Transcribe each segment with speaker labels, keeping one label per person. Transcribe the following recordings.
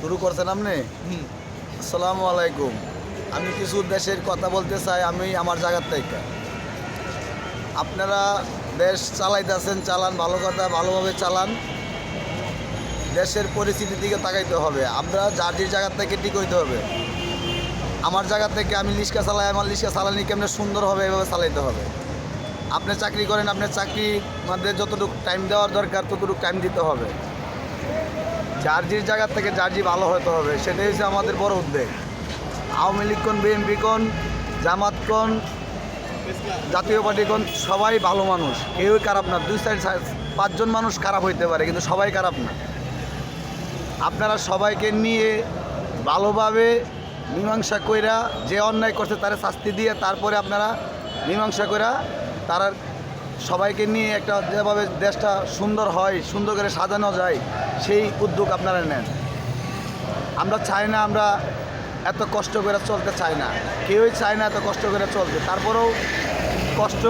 Speaker 1: শুরু করছেন আপনি? আসসালামু আলাইকুম। আমি কিছু দেশের কথা বলতে চাই আমি আমার জায়গার থেকে। আপনারা দেশ চালাইতেছেন চালান ভালো কথা ভালোভাবে চালান। দেশের পরিস্থিতির দিকে তাকাইতে হবে। আমরা যার যে জায়গার থেকে ঠিক হইতে হবে। আমার জায়গা থেকে আমি লিস্কা চালাই আমার লিস্কা চালানি কেমনে সুন্দর হবে এভাবে চালাইতে হবে। আপনি চাকরি করেন আপনার চাকরির মধ্যে যতটুকু টাইম দেওয়ার দরকার ততটুকু টাইম দিতে হবে। যার যে জায়গা থেকে যে ভালো হতে হবে, সেটাই হচ্ছে আমাদের বড় উদ্বেগ। আওয়ামী লীগ কোন, বিএনপি কোন, জামাত কোন, জাতীয় পার্টি কোন, সবাই ভালো মানুষ, কেউই খারাপ না। দুই সাইড পাঁচজন মানুষ খারাপ হইতে পারে, কিন্তু সবাই খারাপ না। আপনারা সবাইকে নিয়ে ভালোভাবে মীমাংসা কইরা যে অন্যায় করছে তারা শাস্তি দিয়ে তারপরে আপনারা মীমাংসা কইরা তারা সবাইকে নিয়ে একটা যেভাবে দেশটা সুন্দর হয়, সুন্দর করে সাজানো যায়, সেই উদ্যোগ আপনারা নেন। আমরা চাই না আমরা এত কষ্ট করে চলতে চাই না। কেউই চায় না এত কষ্ট করে চলতে। তারপরেও কষ্ট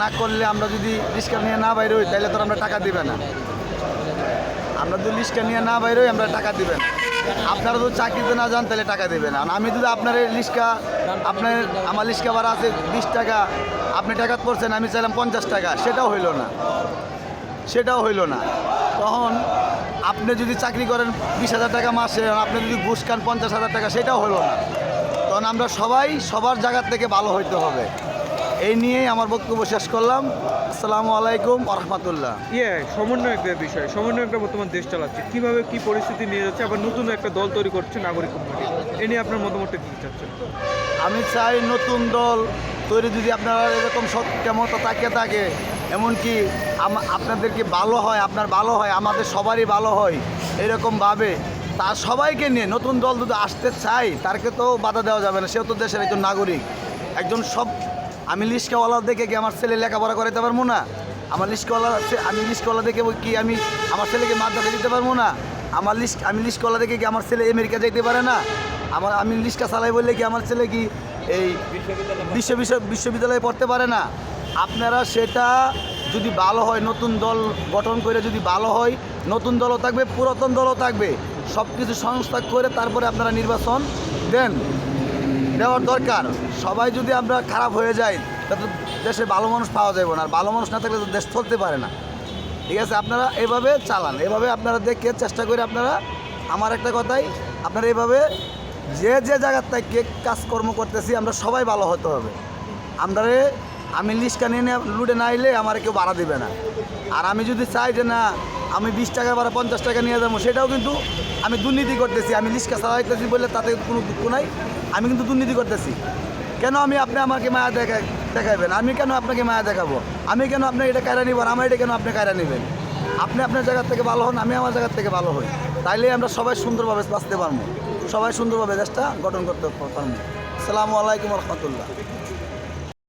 Speaker 1: না করলে আমরা যদি রিক্সা নিয়ে না বাইরে হই, তাহলে তো আমরা টাকা দিবে না। আমরা যদি লিস্টটা নিয়ে না বাইরে হই, আমরা টাকা দিবেন। আপনারা যদি চাকরিতে না যান তাহলে টাকা দেবেন আর আমি যদি আপনার লিস্কা আপনার আমার লিস্কা ভাড়া আছে বিশ টাকা আপনি টাকা পড়ছেন আমি চাইলাম পঞ্চাশ টাকা সেটাও হইল না। সেটাও হইল না। তখন আপনি যদি চাকরি করেন বিশ হাজার টাকা মাসে আপনি যদি ঘুষ খান পঞ্চাশ হাজার টাকা সেটাও হলো না। তখন আমরা সবাই সবার জায়গার থেকে ভালো হইতে হবে। এই নিয়েই আমার বক্তব্য শেষ করলাম। আসসালামু আলাইকুম রহমতুল্লাহ।
Speaker 2: ইয়ে সমন্বয়কদের বিষয়। সমন্বয়করা বর্তমান দেশ চালাচ্ছে। কীভাবে কি পরিস্থিতি নিয়ে যাচ্ছে আবার নতুন একটা দল তৈরি করছে নাগরিক কমিটি এ নিয়ে আপনার মতামতটা কি চাচ্ছেন?
Speaker 1: আমি চাই নতুন দল তৈরি যদি আপনারা এরকম সত্যের মতো তাকিয়ে থাকে এমনকি আপনাদেরকে ভালো হয় আপনার ভালো হয় আমাদের সবারই ভালো হয় এরকমভাবে তার সবাইকে নিয়ে নতুন দল যদি আসতে চাই তারকে তো বাধা দেওয়া যাবে না। সেও তো দেশের একজন নাগরিক একজন সব আমি লিস্কাওয়ালা দেখে কি আমার ছেলে লেখাপড়া করাতে পারব না? আমার লিস্কওয়ালা আমি লিস্কওয়ালা দেখে কি আমি আমার ছেলেকে মাদ্রাসা দিতে পারব না? আমার লিস্ট, আমি লিস্কওয়ালা দেখে কি আমার ছেলে আমেরিকা যাইতে পারে না? আমার, আমি লিস্টটা চালাই বললে কি আমার ছেলে কি এই বিশ্ব- বিশ্ববিদ্যালয়ে পড়তে পারে না? আপনারা সেটা যদি ভালো হয়, নতুন দল গঠন করে যদি ভালো হয়, নতুন দলও থাকবে, পুরাতন দলও থাকবে। সব কিছু সংস্থা করে তারপরে আপনারা নির্বাচন দেন। দেওয়ার দরকার। সবাই যদি আমরা খারাপ হয়ে যাই তাতে দেশে ভালো মানুষ পাওয়া যাবে না। আর ভালো মানুষ না থাকলে তো দেশ চলতে পারে না। ঠিক আছে? আপনারা এভাবে চালান। এভাবে আপনারা দেখে চেষ্টা করে আপনারা, আমার একটা কথাই, আপনারা এভাবে যে যে জায়গার থেকে কাজকর্ম করতেছি, আমরা সবাই ভালো হতে হবে। আমরা আমি লিস্টটা নিয়ে লুটে না এলে আমার কেউ ভাড়া দেবে না। আর আমি যদি চাই যে না, আমি বিশ টাকা ভাড়া পঞ্চাশ টাকা নিয়ে যাব, সেটাও কিন্তু আমি দুর্নীতি করতেছি, আমি লিস্টটা চালাইতেছি বলে তাতে কোনো দুঃখ নাই। আমি কিন্তু দুর্নীতি করতেছি। কেন আমি আপনি আমাকে মায়া দেখা দেখাবেন আমি কেন আপনাকে মায়া দেখাবো? আমি কেন আপনার এটা কায়রা নিব আমার এটা কেন আপনি কায়রা নেবেন? আপনি আপনার জায়গার থেকে ভালো হন, আমি আমার জায়গার থেকে ভালো হই। তাইলে আমরা সবাই সুন্দরভাবে বাঁচতে পারব। সবাই সুন্দরভাবে দেশটা গঠন করতে পারব। আসসালামু আলাইকুম রহমতুল্লাহ।